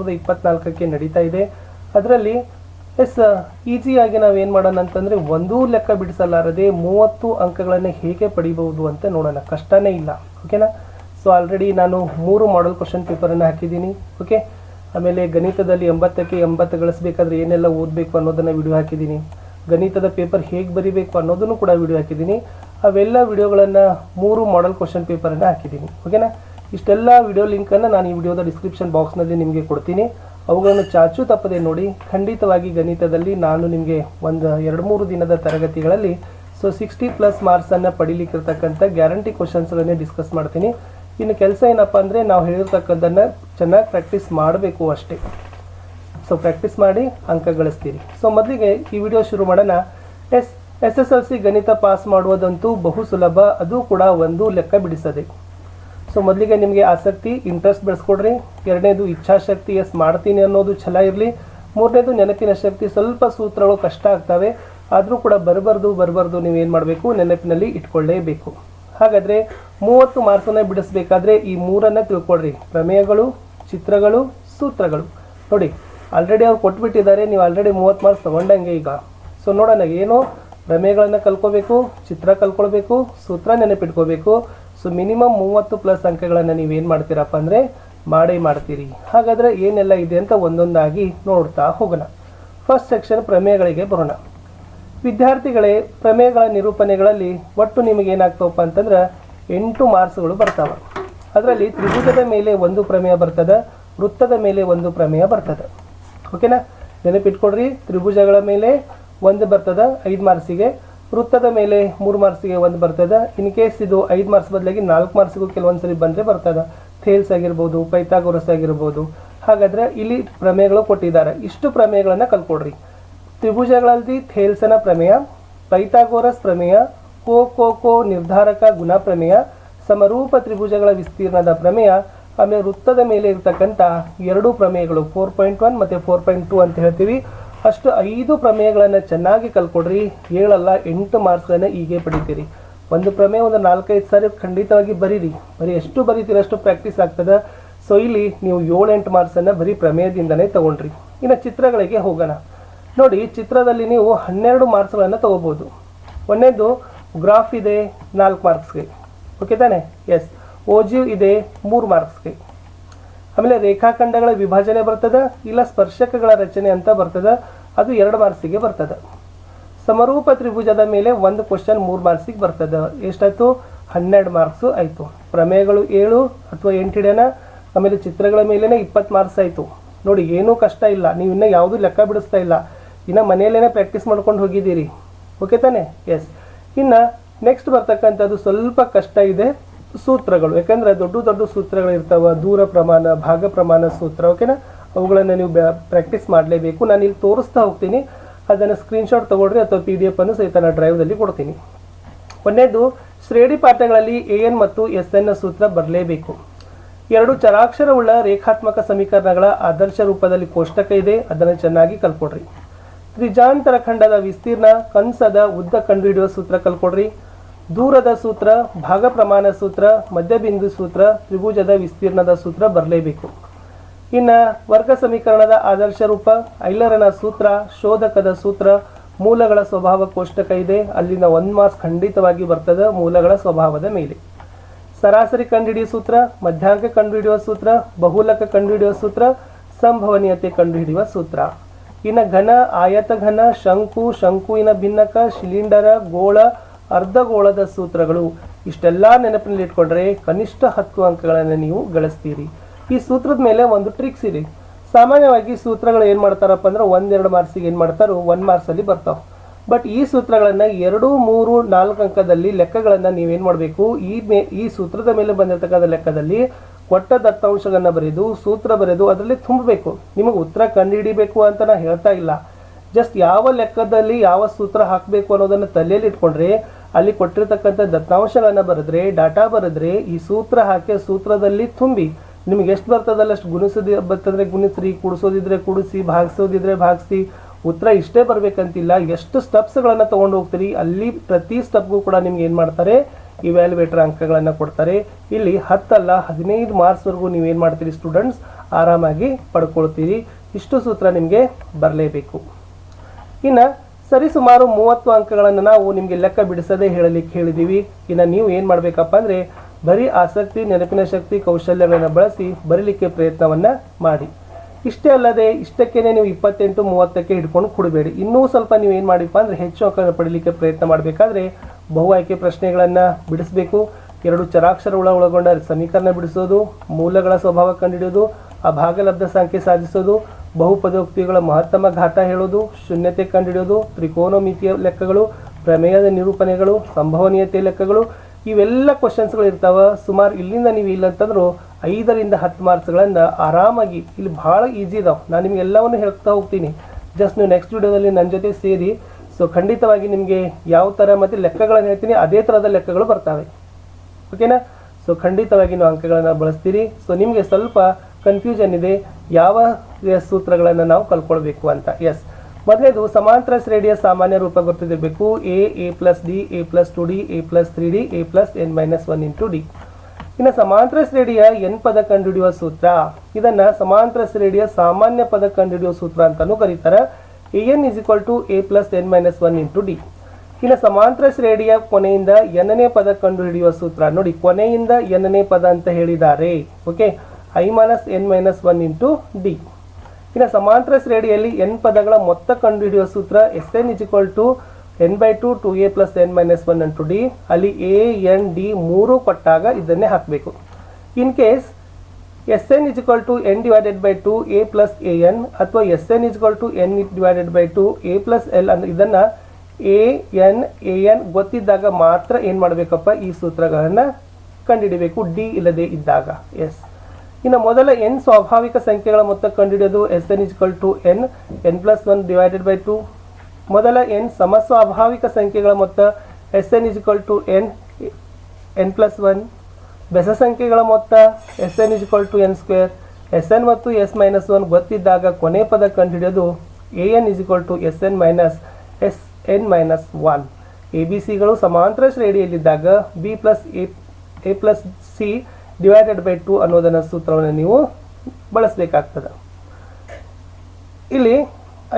ಸಾವಿರದ ಇಪ್ಪತ್ನಾಲ್ಕಕ್ಕೆ ನಡೀತಾ ಇದೆ. ಅದರಲ್ಲಿ, ಎಸ್ ಈಸಿಯಾಗಿ ನಾವೇನು ಮಾಡೋಣ ಅಂತಂದರೆ ಒಂದೂ ಲೆಕ್ಕ ಬಿಡಿಸಲಾರದೆ ಮೂವತ್ತು ಅಂಕಗಳನ್ನು ಹೇಗೆ ಪಡಿಬಹುದು ಅಂತ ನೋಡೋಣ. ಕಷ್ಟನೇ ಇಲ್ಲ, ಓಕೆನಾ? ಸೊ ಆಲ್ರೆಡಿ ನಾನು ಮೂರು ಮಾಡೆಲ್ ಕ್ವಶನ್ ಪೇಪರನ್ನು ಹಾಕಿದ್ದೀನಿ, ಓಕೆ? ಆಮೇಲೆ ಗಣಿತದಲ್ಲಿ ಎಂಬತ್ತಕ್ಕೆ ಎಂಬತ್ತು ಗಳಿಸ್ಬೇಕಾದ್ರೆ ಏನೆಲ್ಲ ಓದಬೇಕು ಅನ್ನೋದನ್ನು ವಿಡಿಯೋ ಹಾಕಿದ್ದೀನಿ. ಗಣಿತದ ಪೇಪರ್ ಹೇಗೆ ಬರಿಬೇಕು ಅನ್ನೋದನ್ನು ಕೂಡ ವಿಡಿಯೋ ಹಾಕಿದ್ದೀನಿ. ಅವೆಲ್ಲ ವಿಡಿಯೋಗಳನ್ನು ಮೂರು ಮಾಡೆಲ್ ಕ್ವಶನ್ ಪೇಪರನ್ನು ಹಾಕಿದ್ದೀನಿ, ಓಕೆನಾ? ಇಷ್ಟೆಲ್ಲ ವಿಡಿಯೋ ಲಿಂಕನ್ನು ನಾನು ಈ ವಿಡಿಯೋದ ಡಿಸ್ಕ್ರಿಪ್ಷನ್ ಬಾಕ್ಸ್ನಲ್ಲಿ ನಿಮಗೆ ಕೊಡ್ತೀನಿ. ಅವುಗಳನ್ನು ಚಾಚು ತಪ್ಪದೆ ನೋಡಿ. ಖಂಡಿತವಾಗಿ ಗಣಿತದಲ್ಲಿ ನಾನು ನಿಮಗೆ ಒಂದು ಎರಡು ಮೂರು ದಿನದ ತರಗತಿಗಳಲ್ಲಿ ಸೊ ಸಿಕ್ಸ್ಟಿ ಪ್ಲಸ್ ಮಾರ್ಕ್ಸನ್ನು ಪಡೀಲಿಕ್ಕಿರ್ತಕ್ಕಂಥ ಗ್ಯಾರಂಟಿ ಕ್ವಶನ್ಸ್ಗಳನ್ನೇ ಡಿಸ್ಕಸ್ ಮಾಡ್ತೀನಿ. ಇನ್ನು ಕೆಲಸ ಏನಪ್ಪ ಅಂದರೆ ನಾವು ಹೇಳಿರ್ತಕ್ಕಂಥದ್ದನ್ನು ಚೆನ್ನಾಗಿ ಪ್ರಾಕ್ಟೀಸ್ ಮಾಡಬೇಕು ಅಷ್ಟೇ. ಸೊ ಪ್ರಾಕ್ಟೀಸ್ ಮಾಡಿ ಅಂಕ ಗಳಿಸ್ತೀರಿ. ಸೊ ಮೊದಲಿಗೆ ಈ ವಿಡಿಯೋ ಶುರು ಮಾಡೋಣ. S S S L C ಗಣಿತ ಪಾಸ್ ಮಾಡುವುದಂತೂ ಬಹು ಸುಲಭ. ಅದು ಕೂಡ ಒಂದು ಲೆಕ್ಕ ಬಿಡಿಸದೆ. ಸೊ ಮೊದಲಿಗೆ ನಿಮಗೆ ಆಸಕ್ತಿ ಇಂಟ್ರೆಸ್ಟ್ ಬೆಳೆಸ್ಕೊಡ್ರಿ. ಎರಡನೇದು ಇಚ್ಛಾಶಕ್ತಿ ಎಸ್ ಮಾಡ್ತೀನಿ ಅನ್ನೋದು ಛಲ ಇರಲಿ. ಮೂರನೇದು ನೆನಪಿನ ಶಕ್ತಿ, ಸ್ವಲ್ಪ ಸೂತ್ರಗಳು ಕಷ್ಟ ಆಗ್ತವೆ. ಆದರೂ ಕೂಡ ಬರಬಾರ್ದು ಬರಬಾರ್ದು ನೀವೇನು ಮಾಡಬೇಕು? ನೆನಪಿನಲ್ಲಿ ಇಟ್ಕೊಳ್ಳೇಬೇಕು. ಹಾಗಾದರೆ ಮೂವತ್ತು ಮಾರ್ಕ್ಸನ್ನು ಬಿಡಿಸ್ಬೇಕಾದ್ರೆ ಈ ಮೂರನ್ನು ತಿಳ್ಕೊಳ್ರಿ. ಪ್ರಮೇಯಗಳು, ಚಿತ್ರಗಳು, ಸೂತ್ರಗಳು. ನೋಡಿ ಆಲ್ರೆಡಿ ಅವ್ರು ಕೊಟ್ಬಿಟ್ಟಿದ್ದಾರೆ. ನೀವು ಆಲ್ರೆಡಿ ಮೂವತ್ತು ಮಾರ್ಕ್ಸ್ ತೊಗೊಂಡಂಗೆ ಈಗ. ಸೊ ನೋಡೋಣ, ಏನು? ಪ್ರಮೇಯಗಳನ್ನು ಕಲ್ಕೋಬೇಕು ಚಿತ್ರ ಕಲ್ಕೊಳ್ಬೇಕು ಸೂತ್ರ ನೆನಪಿಟ್ಕೋಬೇಕು. ಸೊ ಮಿನಿಮಮ್ ಮೂವತ್ತು ಪ್ಲಸ್ ಅಂಕಗಳನ್ನು ನೀವೇನು ಮಾಡ್ತೀರಪ್ಪ ಅಂದರೆ ಮಾಡಿ ಮಾಡ್ತೀರಿ. ಹಾಗಾದರೆ ಏನೆಲ್ಲ ಇದೆ ಅಂತ ಒಂದೊಂದಾಗಿ ನೋಡ್ತಾ ಹೋಗೋಣ. ಫಸ್ಟ್ ಸೆಕ್ಷನ್ ಪ್ರಮೇಯಗಳಿಗೆ ಬರೋಣ. ವಿದ್ಯಾರ್ಥಿಗಳೇ, ಪ್ರಮೇಯಗಳ ನಿರೂಪಣೆಗಳಲ್ಲಿ ಒಟ್ಟು ನಿಮಗೆ ಏನಾಗ್ತವಪ್ಪ ಅಂತಂದ್ರೆ ಎಂಟು ಮಾರ್ಕ್ಸ್ಗಳು ಬರ್ತಾವೆ. ಅದರಲ್ಲಿ ತ್ರಿಭುಜದ ಮೇಲೆ ಒಂದು ಪ್ರಮೇಯ ಬರ್ತದೆ, ವೃತ್ತದ ಮೇಲೆ ಒಂದು ಪ್ರಮೇಯ ಬರ್ತದೆ. ಓಕೆನಾ ನೆನಪಿಟ್ಕೊಡ್ರಿ ತ್ರಿಭುಜಗಳ ಮೇಲೆ ಒಂದು ಬರ್ತದೆ, ಐದು ಮಾರ್ಕ್ಸಿಗೆ. ವೃತ್ತದ ಮೇಲೆ ಮೂರು ಮಾರ್ಕ್ಸಿಗೆ ಒಂದು ಬರ್ತದ. ಇನ್ ಕೇಸ್ ಇದು ಐದು ಮಾರ್ಕ್ಸ್ ಬದಲಾಗಿ ನಾಲ್ಕು ಮಾರ್ಕ್ಸಿಗೂ ಕೆಲವೊಂದು ಸರಿ ಬಂದರೆ ಬರ್ತದ. ಥೇಲ್ಸ್ ಆಗಿರ್ಬೋದು, ಪೈಥಾಗೋರಸ್ ಆಗಿರ್ಬೋದು. ಹಾಗಾದ್ರೆ ಇಲ್ಲಿ ಪ್ರಮೇಯಗಳು ಕೊಟ್ಟಿದ್ದಾರೆ. ಇಷ್ಟು ಪ್ರಮೇಯಗಳನ್ನು ಕಲ್ಕೊಡ್ರಿ ತ್ರಿಭುಜಗಳಲ್ಲಿ ಥೇಲ್ಸನ ಪ್ರಮೇಯ, ಪೈಥಾಗೋರಸ್ ಪ್ರಮೇಯ, ಕೋ ಕೋ ಕೋ ನಿರ್ಧಾರಕ ಗುಣ ಪ್ರಮೇಯ, ಸಮರೂಪ ತ್ರಿಭುಜಗಳ ವಿಸ್ತೀರ್ಣದ ಪ್ರಮೇಯ, ಆಮೇಲೆ ವೃತ್ತದ ಮೇಲೆ ಇರ್ತಕ್ಕಂಥ ಎರಡು ಪ್ರಮೇಯಗಳು ಫೋರ್ ಪಾಯಿಂಟ್ ಒನ್ ಮತ್ತು ಫೋರ್ ಪಾಯಿಂಟ್ ಟು ಅಂತ ಹೇಳ್ತೀವಿ. ಅಷ್ಟು ಐದು ಪ್ರಮೇಯಗಳನ್ನು ಚೆನ್ನಾಗಿ ಕಲ್ಕೊಡ್ರಿ ಏಳಲ್ಲ ಎಂಟು ಮಾರ್ಕ್ಸ್ಗಳನ್ನು ಹೀಗೆ ಪಡಿತೀರಿ. ಒಂದು ಪ್ರಮೇಯ ಒಂದು ನಾಲ್ಕೈದು ಸಾರಿ ಖಂಡಿತವಾಗಿ ಬರೀರಿ. ಬರೀ ಎಷ್ಟು ಬರೀತೀರಿ ಅಷ್ಟು ಪ್ರಾಕ್ಟೀಸ್ ಆಗ್ತದೆ. ಸೊ ಇಲ್ಲಿ ನೀವು ಏಳು ಎಂಟು ಮಾರ್ಕ್ಸನ್ನು ಬರೀ ಪ್ರಮೇಯದಿಂದನೇ ತಗೊಂಡ್ರಿ. ಇನ್ನು ಚಿತ್ರಗಳಿಗೆ ಹೋಗೋಣ. ನೋಡಿ, ಚಿತ್ರದಲ್ಲಿ ನೀವು ಹನ್ನೆರಡು ಮಾರ್ಕ್ಸ್ಗಳನ್ನು ತೊಗೋಬೋದು. ಒಂದೇದು ಗ್ರಾಫ್ ಇದೆ ನಾಲ್ಕು ಮಾರ್ಕ್ಸ್ಗೆ. ಓಕೆ ತಾನೆ? ಎಸ್ ಓಜಿವ್ ಇದೆ ಮೂರು ಮಾರ್ಕ್ಸ್ಗೆ. ಆಮೇಲೆ ರೇಖಾಖಂಡಗಳ ವಿಭಜನೆ ಬರ್ತದೆ, ಇಲ್ಲ ಸ್ಪರ್ಶಕಗಳ ರಚನೆ ಅಂತ ಬರ್ತದ, ಅದು ಎರಡು ಮಾರ್ಕ್ಸಿಗೆ ಬರ್ತದೆ. ಸಮರೂಪ ತ್ರಿಭುಜದ ಮೇಲೆ ಒಂದು ಕ್ವಶನ್ ಮೂರು ಮಾರ್ಕ್ಸಿಗೆ ಬರ್ತದ. ಎಷ್ಟಾಯ್ತು? ಹನ್ನೆರಡು ಮಾರ್ಕ್ಸು ಆಯಿತು. ಪ್ರಮೇಯಗಳು ಏಳು ಅಥವಾ ಎಂಟು ಹಿಡಿಯೋಣ ಆಮೇಲೆ ಚಿತ್ರಗಳ ಮೇಲೇ ಇಪ್ಪತ್ತು ಮಾರ್ಕ್ಸ್ ಆಯಿತು. ನೋಡಿ, ಏನೂ ಕಷ್ಟ ಇಲ್ಲ. ನೀವು ಇನ್ನೂ ಯಾವುದೂ ಲೆಕ್ಕ ಬಿಡಿಸ್ತಾ ಇಲ್ಲ. ಇನ್ನು ಮನೆಯಲ್ಲೇ ಪ್ರಾಕ್ಟೀಸ್ ಮಾಡ್ಕೊಂಡು ಹೋಗಿದ್ದೀರಿ. ಓಕೆ ತಾನೆ? ಎಸ್ ಇನ್ನು ನೆಕ್ಸ್ಟ್ ಬರ್ತಕ್ಕಂಥದ್ದು ಸ್ವಲ್ಪ ಕಷ್ಟ ಇದೆ. ಸೂತ್ರಗಳು, ಯಾಕಂದ್ರೆ ದೊಡ್ಡ ದೊಡ್ಡ ಸೂತ್ರಗಳು ಇರ್ತಾವ ದೂರ ಪ್ರಮಾಣ, ಭಾಗ ಪ್ರಮಾಣ ಸೂತ್ರ, ಓಕೆನಾ? ಅವುಗಳನ್ನು ನೀವು ಪ್ರಾಕ್ಟೀಸ್ ಮಾಡಲೇಬೇಕು. ನಾನು ಇಲ್ಲಿ ತೋರಿಸ್ತಾ ಹೋಗ್ತೀನಿ. ಅದನ್ನು ಸ್ಕ್ರೀನ್ಶಾಟ್ ತಗೊಳ್ರಿ ಅಥವಾ ಪಿ ಡಿ ಎಫ್ ಅನ್ನು ಸಹಿತ ನಾನು ಡ್ರೈವ್ದಲ್ಲಿ ಕೊಡ್ತೀನಿ. ಒಂದನೇದು ಶ್ರೇಣಿ ಪಾಠಗಳಲ್ಲಿ ಎ ಎನ್ ಮತ್ತು ಎಸ್ ಎನ್ ಸೂತ್ರ ಬರಲೇಬೇಕು. ಎರಡು, ಚರಾಕ್ಷರವುಳ್ಳ ರೇಖಾತ್ಮಕ ಸಮೀಕರಣಗಳ ಆದರ್ಶ ರೂಪದಲ್ಲಿ ಕೋಷ್ಟಕ ಇದೆ. ಅದನ್ನು ಚೆನ್ನಾಗಿ ಕಲ್ಕೊಡ್ರಿ. ತ್ರಿಜಾಂತರ ಖಂಡದ ವಿಸ್ತೀರ್ಣ ಕಂಸದ ಉದ್ದ ಕಂಡುಹಿಡಿಯುವ ಸೂತ್ರ ಕಲ್ಕೊಡ್ರಿ. ದೂರದ ಸೂತ್ರ ಭಾಗ ಪ್ರಮಾಣ ಸೂತ್ರ, ಮಧ್ಯಬಿಂದು ಸೂತ್ರ, ತ್ರಿಭುಜದ ವಿಸ್ತೀರ್ಣದ ಸೂತ್ರ ಬರಲೇಬೇಕು. ಇನ್ನು ವರ್ಗ ಸಮೀಕರಣದ ಆದರ್ಶ ರೂಪ, ಐಲರನ ಸೂತ್ರ, ಶೋಧಕದ ಸೂತ್ರ, ಮೂಲಗಳ ಸ್ವಭಾವ ಕೋಷ್ಟಕ ಇದೆ. ಅಲ್ಲಿನ ಒಂದು ಮಾರ್ಕ್ಸ್ ಖಂಡಿತವಾಗಿ ಬರ್ತದೆ ಮೂಲಗಳ ಸ್ವಭಾವದ ಮೇಲೆ. ಸರಾಸರಿ ಕಂಡುಹಿಡಿಯುವ ಸೂತ್ರ, ಮಧ್ಯಾಂಕ ಕಂಡುಹಿಡಿಯುವ ಸೂತ್ರ, ಬಹುಲಕ ಕಂಡುಹಿಡಿಯುವ ಸೂತ್ರ, ಸಂಭವನೀಯತೆ ಕಂಡುಹಿಡಿಯುವ ಸೂತ್ರ. ಇನ್ನು ಘನ, ಆಯತ ಘನ, ಶಂಕು, ಶಂಕುವಿನ ಭಿನ್ನಕ, ಶಿಲಿಂಡರ, ಗೋಳ ಅರ್ಧಗೋಳದ ಸೂತ್ರಗಳು. ಇಷ್ಟೆಲ್ಲ ನೆನಪಿನಲ್ಲಿ ಇಟ್ಕೊಂಡ್ರೆ ಕನಿಷ್ಠ ಹತ್ತು ಅಂಕಗಳನ್ನು ನೀವು ಗಳಿಸ್ತೀರಿ. ಈ ಸೂತ್ರದ ಮೇಲೆ ಒಂದು ಟ್ರಿಕ್ಸ್ ಇದೆ. ಸಾಮಾನ್ಯವಾಗಿ ಸೂತ್ರಗಳು ಏನು ಮಾಡ್ತಾರಪ್ಪ ಅಂದ್ರೆ ಒಂದೆರಡು ಮಾರ್ಕ್ಸಿಗೆ ಏನು ಮಾಡ್ತಾರೋ ಒನ್ ಮಾರ್ಕ್ಸಲ್ಲಿ ಬರ್ತಾವೆ. ಬಟ್ ಈ ಸೂತ್ರಗಳನ್ನು ಎರಡು, ಮೂರು, ನಾಲ್ಕು ಅಂಕದಲ್ಲಿ ಲೆಕ್ಕಗಳನ್ನು ನೀವೇನು ಮಾಡಬೇಕು? ಈ ಮೇ, ಈ ಸೂತ್ರದ ಮೇಲೆ ಬಂದಿರತಕ್ಕಂಥ ಲೆಕ್ಕದಲ್ಲಿ ಕೊಟ್ಟ ದತ್ತಾಂಶಗಳನ್ನು ಬರೆದು, ಸೂತ್ರ ಬರೆದು ಅದರಲ್ಲಿ ತುಂಬಬೇಕು. ನಿಮಗೆ ಉತ್ತರ ಕಂಡುಹಿಡಿಬೇಕು ಅಂತ ನಾನು ಹೇಳ್ತಾ ಇಲ್ಲ. ಜಸ್ಟ್ ಯಾವ ಲೆಕ್ಕದಲ್ಲಿ ಯಾವ ಸೂತ್ರ ಹಾಕಬೇಕು ಅನ್ನೋದನ್ನು ತಲೆಯಲ್ಲಿ ಇಟ್ಕೊಂಡ್ರೆ ಅಲ್ಲಿ ಕೊಟ್ಟಿರ್ತಕ್ಕಂಥ ದತ್ತಾಂಶಗಳನ್ನು ಬರೆದ್ರೆ, ಡಾಟಾ ಬರೆದ್ರೆ ಈ ಸೂತ್ರ ಹಾಕಿ ಸೂತ್ರದಲ್ಲಿ ತುಂಬಿ, ನಿಮ್ಗೆ ಎಷ್ಟು ಬರ್ತದಲ್ಲ ಅಷ್ಟು ಗುಣಿಸಿದ, ಬರ್ತಂದ್ರೆ ಗುಣಿಸ್ರಿ, ಕುಡಿಸೋದಿದ್ರೆ ಕುಡಿಸಿ, ಭಾಗಿಸೋದಿದ್ರೆ ಭಾಗಿಸಿ, ಉತ್ತರ ಇಷ್ಟೇ ಬರಬೇಕಂತಿಲ್ಲ. ಎಷ್ಟು ಸ್ಟೆಪ್ಸ್ಗಳನ್ನು ತೊಗೊಂಡು ಹೋಗ್ತೀರಿ, ಅಲ್ಲಿ ಪ್ರತಿ ಸ್ಟೆಪ್ಗೂ ಕೂಡ ನಿಮ್ಗೆ ಏನು ಮಾಡ್ತಾರೆ ಇವ್ಯಾಲ್ಯುವೇಟರ್ ಅಂಕಗಳನ್ನು ಕೊಡ್ತಾರೆ. ಇಲ್ಲಿ ಹತ್ತಲ್ಲ, ಹದಿನೈದು ಮಾರ್ಕ್ಸ್ವರೆಗೂ ನೀವು ಏನು ಮಾಡ್ತೀರಿ ಸ್ಟೂಡೆಂಟ್ಸ್, ಆರಾಮಾಗಿ ಪಡ್ಕೊಳ್ತೀರಿ. ಇಷ್ಟು ಸೂತ್ರ ನಿಮಗೆ ಬರಲೇಬೇಕು. ಇನ್ನು ಸರಿಸುಮಾರು ಮೂವತ್ತು ಅಂಕಗಳನ್ನು ನಾವು ನಿಮಗೆ ಲೆಕ್ಕ ಬಿಡಿಸದೆ ಹೇಳಲಿಕ್ಕೆ ಹೇಳಿದ್ದೀವಿ ಇನ್ನು ನೀವು ಏನು ಮಾಡಬೇಕಪ್ಪ ಅಂದರೆ, ಬರೀ ಆಸಕ್ತಿ, ನೆನಪಿನ ಶಕ್ತಿ, ಕೌಶಲ್ಯಗಳನ್ನು ಬಳಸಿ ಬರೀಲಿಕ್ಕೆ ಪ್ರಯತ್ನವನ್ನು ಮಾಡಿ. ಇಷ್ಟೇ ಅಲ್ಲದೆ, ಇಷ್ಟಕ್ಕೇನೆ ನೀವು ಇಪ್ಪತ್ತೆಂಟು, ಮೂವತ್ತಕ್ಕೆ ಹಿಡ್ಕೊಂಡು ಕೊಡಬೇಡಿ. ಇನ್ನೂ ಸ್ವಲ್ಪ ನೀವು ಏನು ಮಾಡಿಪ್ಪ ಅಂದರೆ, ಹೆಚ್ಚು ಅಂಕಗಳನ್ನು ಪಡೀಲಿಕ್ಕೆ ಪ್ರಯತ್ನ ಮಾಡಬೇಕಾದ್ರೆ, ಬಹು ಆಯ್ಕೆ ಪ್ರಶ್ನೆಗಳನ್ನು ಬಿಡಿಸಬೇಕು. ಎರಡು ಚರಾಕ್ಷರಗಳ ಒಳಗೊಂಡ ಸಮೀಕರಣ ಬಿಡಿಸೋದು, ಮೂಲಗಳ ಸ್ವಭಾವ ಕಂಡುಹಿಡಿಯೋದು ಆ ಭಾಗಲಬ್ಧ ಸಂಖ್ಯೆ ಸಾಧಿಸೋದು ಬಹುಪದೋಕ್ತಿಗಳ ಮಹತ್ತಮ ಘಾತ ಹೇಳೋದು ಶೂನ್ಯತೆ ಕಂಡುಹಿಡಿಯೋದು ತ್ರಿಕೋನಮಿತಿಯ ಲೆಕ್ಕಗಳು, ಪ್ರಮೇಯದ ನಿರೂಪಣೆಗಳು, ಸಂಭವನೀಯತೆ ಲೆಕ್ಕಗಳು, ಇವೆಲ್ಲ ಕ್ವಶನ್ಸ್ಗಳು ಇರ್ತಾವೆ. ಸುಮಾರು ಇಲ್ಲಿಂದ ನೀವು ಇಲ್ಲ ಅಂತಂದ್ರು ಐದರಿಂದ ಹತ್ತು ಮಾರ್ಕ್ಸ್ಗಳನ್ನು ಆರಾಮಾಗಿ, ಇಲ್ಲಿ ಭಾಳ ಈಸಿ ಇದಾವೆ. ನಾನು ನಿಮಗೆ ಎಲ್ಲವನ್ನು ಹೇಳ್ತಾ ಹೋಗ್ತೀನಿ. ಜಸ್ಟ್ ನೀವು ನೆಕ್ಸ್ಟ್ ವಿಡಿಯೋದಲ್ಲಿ ನನ್ನ ಜೊತೆ ಸೇರಿ. ಸೊ ಖಂಡಿತವಾಗಿ ನಿಮಗೆ ಯಾವ ಥರ ಮತ್ತು ಲೆಕ್ಕಗಳನ್ನು ಹೇಳ್ತೀನಿ, ಅದೇ ಥರದ ಲೆಕ್ಕಗಳು ಬರ್ತವೆ. ಓಕೆನಾ ಸೊ ಖಂಡಿತವಾಗಿ ನೀವು ಅಂಕಗಳನ್ನು ಬಳಸ್ತೀರಿ. ಸೊ ನಿಮಗೆ ಸ್ವಲ್ಪ ಕನ್ಫ್ಯೂಷನ್ ಇದೆ. ಯಾವ ಸೂತ್ರಗಳನ್ನು ನಾವು ಕಲ್ಕೊಳ್ಬೇಕು ಅಂತ. ಎಸ್. ಮೊದಲೇದು ಸಮಾಂತರ ಶ್ರೇಣಿಯ ಸಾಮಾನ್ಯ ರೂಪ ಗೊತ್ತಿರಬೇಕು. A A plus D, A plus two D, A plus three D, A plus N minus one into D. ಇನ್ನು ಸಮಾಂತರ ಶ್ರೇಣಿಯ ಎನ್ ಪದ ಕಂಡುಹಿಡಿಯುವ ಸೂತ್ರ, ಇದನ್ನ ಸಮಾಂತರ ಶ್ರೇಣಿಯ ಸಾಮಾನ್ಯ ಪದ ಕಂಡುಹಿಡಿಯುವ ಸೂತ್ರ ಅಂತಾನೂ ಕರೀತಾರೆ. A N is equal to A plus N minus one into D. ಇನ್ನು ಸಮಾಂತರ ಶ್ರೇಣಿಯ ಕೊನೆಯಿಂದ ಎನ್ನನೇ ಪದ ಕಂಡುಹಿಡಿಯುವ ಸೂತ್ರ ನೋಡಿ, ಕೊನೆಯಿಂದ ಎನ್ನನೇ ಪದ ಅಂತ ಹೇಳಿದ್ದಾರೆ okay? I minus N minus one into D ಇನ್ನು ಸಮಾಂತರ ಶ್ರೇಣಿಯಲ್ಲಿ ಎನ್ ಪದಗಳ ಮೊತ್ತ ಕಂಡುಹಿಡಿಯುವ ಸೂತ್ರ S N is equal to N by two two A plus N minus one into D ಅಲ್ಲಿ ಎ ಎನ್ ಡಿ ಮೂರು ಕೊಟ್ಟಾಗ ಇದನ್ನೇ ಹಾಕಬೇಕು. In case S N is equal to N divided by two A plus A N ಅಥವಾ S N is equal to N divided by two A plus L ಅಂದ್ರೆ ಇದನ್ನು A N A N ಗೊತ್ತಿದ್ದಾಗ ಮಾತ್ರ ಏನು ಮಾಡಬೇಕಪ್ಪ? ಈ ಸೂತ್ರಗಳನ್ನು ಕಂಡುಹಿಡಿಬೇಕು. ಡಿ ಇಲ್ಲದೆ ಇದ್ದಾಗ. ಎಸ್ ಇನ್ನು ಮೊದಲ ಎನ್ ಸ್ವಾಭಾವಿಕ ಸಂಖ್ಯೆಗಳ ಮೊತ್ತ ಕಂಡುಹಿಡಿಯೋದು S N equal to N N plus one divided by two ಮೊದಲ ಎನ್ ಸಮಸ್ವಾಭಾವಿಕ ಸಂಖ್ಯೆಗಳ ಮೊತ್ತ S N equal to N N plus one ಬೆಸ ಸಂಖ್ಯೆಗಳ ಮೊತ್ತ S N equal to N square S N ಮತ್ತು ಎಸ್ ಮೈನಸ್ ಒನ್ ಗೊತ್ತಿದ್ದಾಗ ಕೊನೆ ಪದ ಕಂಡುಹಿಡಿಯೋದು A N equal to S N minus S N minus one A B ಸಿಗಳು ಸಮಾಂತರ ಶ್ರೇಣಿಯಲ್ಲಿದ್ದಾಗ B plus A A plus C divided by two ಅನ್ನೋದನ್ನ ಸೂತ್ರವನ್ನು ನೀವು ಬಳಸಬೇಕಾಗ್ತದೆ. ಇಲ್ಲಿ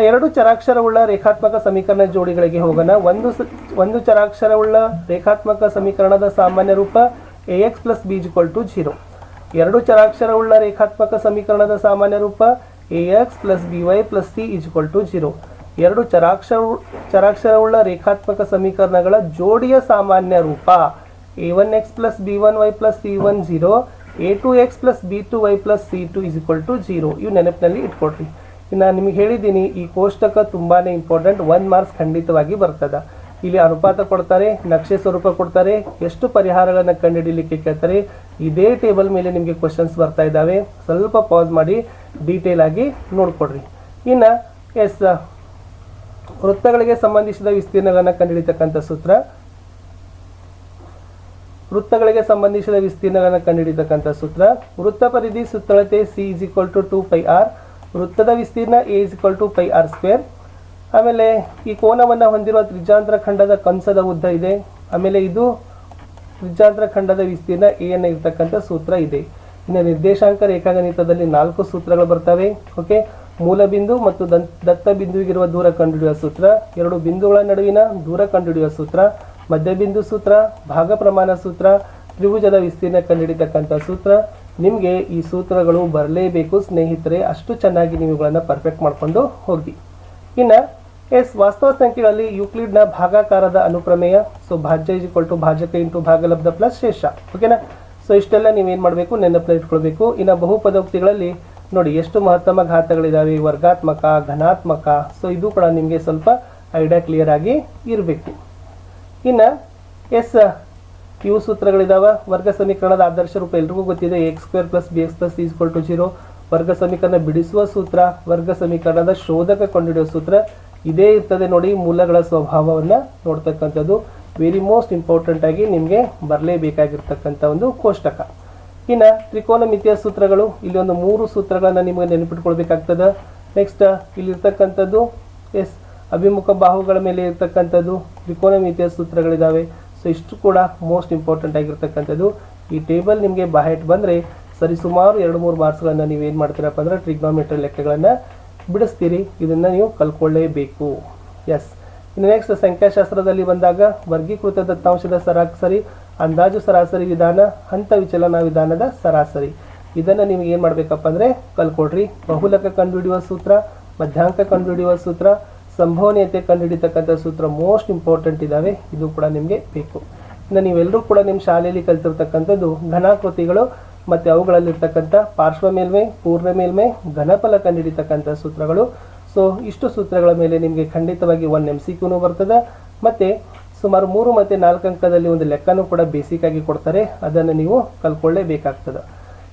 ಎರಡು ಚರಾಕ್ಷರವುಳ್ಳ ರೇಖಾತ್ಮಕ ಸಮೀಕರಣ ಜೋಡಿಗಳಿಗೆ ಹೋಗೋಣ. ಒಂದು ಒಂದು ಚರಾಕ್ಷರವುಳ್ಳ ರೇಖಾತ್ಮಕ ಸಮೀಕರಣದ ಸಾಮಾನ್ಯ ರೂಪ A X plus B to zero ಎರಡು ಚರಾಕ್ಷರವುಳ್ಳ ರೇಖಾತ್ಮಕ ಸಮೀಕರಣದ ಸಾಮಾನ್ಯ ರೂಪ A X plus B Y plus C equal to zero ಎರಡು ಚರಾಕ್ಷರ, ಚರಾಕ್ಷರವುಳ್ಳ ರೇಖಾತ್ಮಕ ಸಮೀಕರಣಗಳ ಜೋಡಿಯ ಸಾಮಾನ್ಯ ರೂಪ A one X plus B one Y plus C one zero A two X plus B two Y plus C two is equal to zero ಇವು ನೆನಪಿನಲ್ಲಿ ಇಟ್ಕೊಳ್ರಿ. ಇನ್ನು ನಿಮಗೆ ಹೇಳಿದ್ದೀನಿ ಈ ಕೋಷ್ಟಕ ತುಂಬಾ ಇಂಪಾರ್ಟೆಂಟ್ ಒನ್ ಮಾರ್ಕ್ಸ್ ಖಂಡಿತವಾಗಿ ಬರ್ತದೆ. ಇಲ್ಲಿ ಅನುಪಾತ ಕೊಡ್ತಾರೆ, ನಕ್ಷೆ ಸ್ವರೂಪ ಕೊಡ್ತಾರೆ, ಎಷ್ಟು ಪರಿಹಾರಗಳನ್ನು ಕಂಡುಹಿಡಿಯಲಿಕ್ಕೆ ಕೇಳ್ತಾರೆ, ಇದೇ ಟೇಬಲ್ ಮೇಲೆ ನಿಮಗೆ ಕ್ವಶನ್ಸ್ ಬರ್ತಾ ಇದ್ದಾವೆ. ಸ್ವಲ್ಪ ಪಾಸ್ ಮಾಡಿ ಡೀಟೇಲ್ ಆಗಿ ನೋಡ್ಕೊಡ್ರಿ ಇನ್ನು, ಎಸ್, ವೃತ್ತಗಳಿಗೆ ಸಂಬಂಧಿಸಿದ ವಿಸ್ತೀರ್ಣಗಳನ್ನು ಕಂಡುಹಿಡಿತಕ್ಕಂಥ ಸೂತ್ರ. ವೃತ್ತಗಳಿಗೆ ಸಂಬಂಧಿಸಿದ ವಿಸ್ತೀರ್ಣಗಳನ್ನು ಕಂಡುಹಿಡಿತಕ್ಕಂಥ ಸೂತ್ರ. ವೃತ್ತ ಪರಿಧಿ ಸುತ್ತಳತೆ C is equal to two pi R ವೃತ್ತದ ವಿಸ್ತೀರ್ಣ A is equal to pi R square ಆಮೇಲೆ ಈ ಕೋನವನ್ನು ಹೊಂದಿರುವ ತ್ರಿಜಾಂತರ ಖಂಡದ ಕಂಸದ ಉದ್ದ ಇದೆ. ಆಮೇಲೆ ಇದು ತ್ರಿಜಾಂತರ ಖಂಡದ ವಿಸ್ತೀರ್ಣ ಎ ಅನ್ನು ಇರ್ತಕ್ಕಂಥ ಸೂತ್ರ ಇದೆ. ಇನ್ನು ನಿರ್ದೇಶಾಂಕ ರೇಖಾಗಣಿತದಲ್ಲಿ ನಾಲ್ಕು ಸೂತ್ರಗಳು ಬರ್ತವೆ. ಓಕೆ ಮೂಲ ಮತ್ತು ದಂತ್ ದತ್ತ ಬಿಂದುವಿಗಿರುವ ದೂರ ಕಂಡುಹಿಡಿಯುವ ಸೂತ್ರ. ಎರಡು ಬಿಂದುಗಳ ನಡುವಿನ ದೂರ ಕಂಡುಹಿಡಿಯುವ ಸೂತ್ರ. ಮಧ್ಯಬಿಂದು ಸೂತ್ರ ಭಾಗ ಪ್ರಮಾಣ ಸೂತ್ರ, ತ್ರಿಭುಜದ ವಿಸ್ತೀರ್ಣ ಕಂಡುಹಿಡಿತಕ್ಕಂಥ ಸೂತ್ರ. ನಿಮಗೆ ಈ ಸೂತ್ರಗಳು ಬರಲೇಬೇಕು ಸ್ನೇಹಿತರೆ, ಅಷ್ಟು ಚೆನ್ನಾಗಿ ನೀವು ಇವುಗಳನ್ನು ಪರ್ಫೆಕ್ಟ್ ಮಾಡ್ಕೊಂಡು ಹೋಗಿ ಇನ್ನು, ಎಸ್, ವಾಸ್ತವ ಸಂಖ್ಯೆಗಳಲ್ಲಿ ಯೂಕ್ಲಿಡ್ನ ಭಾಗಾಕಾರದ ಅನುಪ್ರಮೇಯ ಸೊ ಭಾಜ್ಯ ಇಸ್ ಟು ಭಾಜಕ ಇಂಟು ಭಾಗಲಬ್ಧ ಪ್ಲಸ್ ಶೇಷ ಓಕೆನಾ ಸೊ ಇಷ್ಟೆಲ್ಲ ನೀವೇನು ಮಾಡಬೇಕು ನೆನಪಲ್ಲಿ ಇಟ್ಕೊಳ್ಬೇಕು. ಇನ್ನು ಬಹುಪದೋಕ್ತಿಗಳಲ್ಲಿ ನೋಡಿ, ಎಷ್ಟು ಮಹತ್ತಮ ಘಾತಗಳಿದ್ದಾವೆ ವರ್ಗಾತ್ಮಕ ಘನಾತ್ಮಕ ಸೊ ಇದು ಕೂಡ ನಿಮಗೆ ಸ್ವಲ್ಪ ಐಡಿಯಾ ಕ್ಲಿಯರ್ ಆಗಿ ಇರಬೇಕು. ಇನ್ನು ಎಸ್, ಇವು ಸೂತ್ರಗಳಿದಾವೆ. ವರ್ಗ ಸಮೀಕರಣದ ಆದರ್ಶ ರೂಪ ಎಲ್ರಿಗೂ ಗೊತ್ತಿದೆ. X square plus B X plus is equal to zero. ವರ್ಗ ಸಮೀಕರಣ ಬಿಡಿಸುವ ಸೂತ್ರ, ವರ್ಗ ಸಮೀಕರಣದ ಶೋಧಕ ಕಂಡುಹಿಡಿಯುವ ಸೂತ್ರ ಇದೇ ಇರ್ತದೆ ನೋಡಿ ಮೂಲಗಳ ಸ್ವಭಾವವನ್ನು ನೋಡ್ತಕ್ಕಂಥದ್ದು. ವೆರಿ ಮೋಸ್ಟ್ ಇಂಪಾರ್ಟೆಂಟ್ ಆಗಿ ನಿಮಗೆ ಬರಲೇಬೇಕಾಗಿರ್ತಕ್ಕಂಥ ಒಂದು ಕೋಷ್ಟಕ. ಇನ್ನು ತ್ರಿಕೋನಮಿತಿಯ ಸೂತ್ರಗಳು, ಇಲ್ಲಿ ಒಂದು ಮೂರು ಸೂತ್ರಗಳನ್ನು ನಿಮಗೆ ನೆನಪಿಟ್ಕೊಳ್ಬೇಕಾಗ್ತದೆ. ನೆಕ್ಸ್ಟ್ ಇಲ್ಲಿರ್ತಕ್ಕಂಥದ್ದು ಎಸ್ ಅಭಿಮುಖ ಬಾಹುಗಳ ಮೇಲೆ ಇರ್ತಕ್ಕಂಥದ್ದು ತ್ರಿಕೋನಮಿತಿಯ ಸೂತ್ರಗಳಿದ್ದಾವೆ ಸೊ ಇಷ್ಟು ಕೂಡ ಮೋಸ್ಟ್ ಇಂಪಾರ್ಟೆಂಟ್ ಆಗಿರ್ತಕ್ಕಂಥದ್ದು. ಈ ಟೇಬಲ್ ನಿಮಗೆ ಬಾಹೆಟ್ ಬಂದರೆ ಸರಿ ಸುಮಾರು ಎರಡು ಮೂರು ಮಾರ್ಕ್ಸ್ಗಳನ್ನು ನೀವು ಏನು ಮಾಡ್ತೀರಪ್ಪ ಅಂದ್ರೆ ಟ್ರಿಗ್ನೋಮೆಟ್ರಿ ಲೆಕ್ಕಗಳನ್ನು ಬಿಡಿಸ್ತೀರಿ. ಇದನ್ನು ನೀವು ಕಲ್ಕೊಳ್ಳೇಬೇಕು. ಎಸ್ ಇನ್ನು ನೆಕ್ಸ್ಟ್ ಸಂಖ್ಯಾಶಾಸ್ತ್ರದಲ್ಲಿ ಬಂದಾಗ ವರ್ಗೀಕೃತ ದತ್ತಾಂಶದ ಸರಾಸರಿ, ಅಂದಾಜು ಸರಾಸರಿ ವಿಧಾನ, ಹಂತ ವಿಚಲನ ವಿಧಾನದ ಸರಾಸರಿ. ಇದನ್ನು ನೀವು ಏನು ಮಾಡಬೇಕಪ್ಪ ಅಂದರೆ ಕಲ್ಕೊಡ್ರಿ ಬಹುಲಕ ಕಂಡುಹಿಡಿಯುವ ಸೂತ್ರ, ಮಧ್ಯಾಂಕ ಕಂಡುಹಿಡಿಯುವ ಸೂತ್ರ ಸಂಭವನೀಯತೆ ಕಂಡುಹಿಡಿತಕ್ಕಂಥ ಸೂತ್ರ ಮೋಸ್ಟ್ ಇಂಪಾರ್ಟೆಂಟ್ ಇದ್ದಾವೆ ಇದು ಕೂಡ ನಿಮಗೆ ಬೇಕು. ಇನ್ನು ನೀವೆಲ್ಲರೂ ಕೂಡ ನಿಮ್ಮ ಶಾಲೆಯಲ್ಲಿ ಕಲಿತಿರ್ತಕ್ಕಂಥದ್ದು ಘನಾಕೃತಿಗಳು ಮತ್ತು ಅವುಗಳಲ್ಲಿರ್ತಕ್ಕಂಥ ಪಾರ್ಶ್ವ ಮೇಲ್ಮೈ ಪೂರ್ಣ ಮೇಲ್ಮೈ, ಘನಫಲ ಕಂಡುಹಿಡಿತಕ್ಕಂಥ ಸೂತ್ರಗಳು. ಸೊ ಇಷ್ಟು ಸೂತ್ರಗಳ ಮೇಲೆ ನಿಮಗೆ ಖಂಡಿತವಾಗಿ ಒನ್ ಎಂ ಸಿ ಕ್ಯೂನು ಬರ್ತದೆ. ಮತ್ತು ಸುಮಾರು ಮೂರು ಮತ್ತು ನಾಲ್ಕು ಅಂಕದಲ್ಲಿ ಒಂದು ಲೆಕ್ಕನೂ ಕೂಡ ಬೇಸಿಕ್ ಆಗಿ ಕೊಡ್ತಾರೆ. ಅದನ್ನು ನೀವು ಕಲ್ಕೊಳ್ಳೇಬೇಕಾಗ್ತದೆ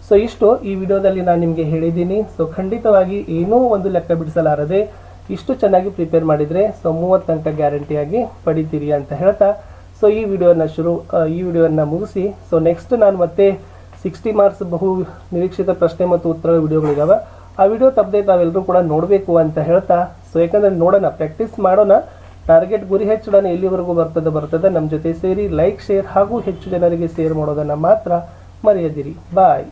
ಸೊ ಇಷ್ಟು ಈ ವಿಡಿಯೋದಲ್ಲಿ ನಾನು ನಿಮಗೆ ಹೇಳಿದ್ದೀನಿ. ಸೊ ಖಂಡಿತವಾಗಿ ಏನೂ ಒಂದು ಲೆಕ್ಕ ಬಿಡಿಸಲಾರದೆ ಇಷ್ಟು ಚೆನ್ನಾಗಿ ಪ್ರಿಪೇರ್ ಮಾಡಿದರೆ ಸೊ ಮೂವತ್ತು ಅಂಕ ಗ್ಯಾರಂಟಿಯಾಗಿ ಪಡಿತೀರಿ ಅಂತ ಹೇಳ್ತಾ, ಸೊ ಈ ವಿಡಿಯೋನ ಶುರು ಈ ವಿಡಿಯೋನ ಮುಗಿಸಿ, ಸೊ ನೆಕ್ಸ್ಟ್ ನಾನು ಮತ್ತೆ ಸಿಕ್ಸ್ಟಿ ಮಾರ್ಕ್ಸ್ ಬಹು ನಿರೀಕ್ಷಿತ ಪ್ರಶ್ನೆ ಮತ್ತು ಉತ್ತರ ವಿಡಿಯೋಗಳಿದ್ದಾವೆ ಆ ವಿಡಿಯೋ ತಪ್ಪದೆ ತಾವೆಲ್ಲರೂ ಕೂಡ ನೋಡಬೇಕು ಅಂತ ಹೇಳ್ತಾ, ಸೊ ಯಾಕಂದರೆ ನೋಡೋಣ ಪ್ರಾಕ್ಟೀಸ್ ಮಾಡೋಣ ಟಾರ್ಗೆಟ್ ಗುರಿ ಹೆಚ್ಚಿಡೋಣ, ಎಲ್ಲಿವರೆಗೂ ಬರ್ತದೆ ಬರ್ತದೆ ನಮ್ಮ ಜೊತೆ ಸೇರಿ ಲೈಕ್ ಶೇರ್ ಹಾಗೂ ಹೆಚ್ಚು ಜನರಿಗೆ ಶೇರ್ ಮಾಡೋದನ್ನು ಮಾತ್ರ ಮರೆಯದಿರಿ. ಬಾಯ್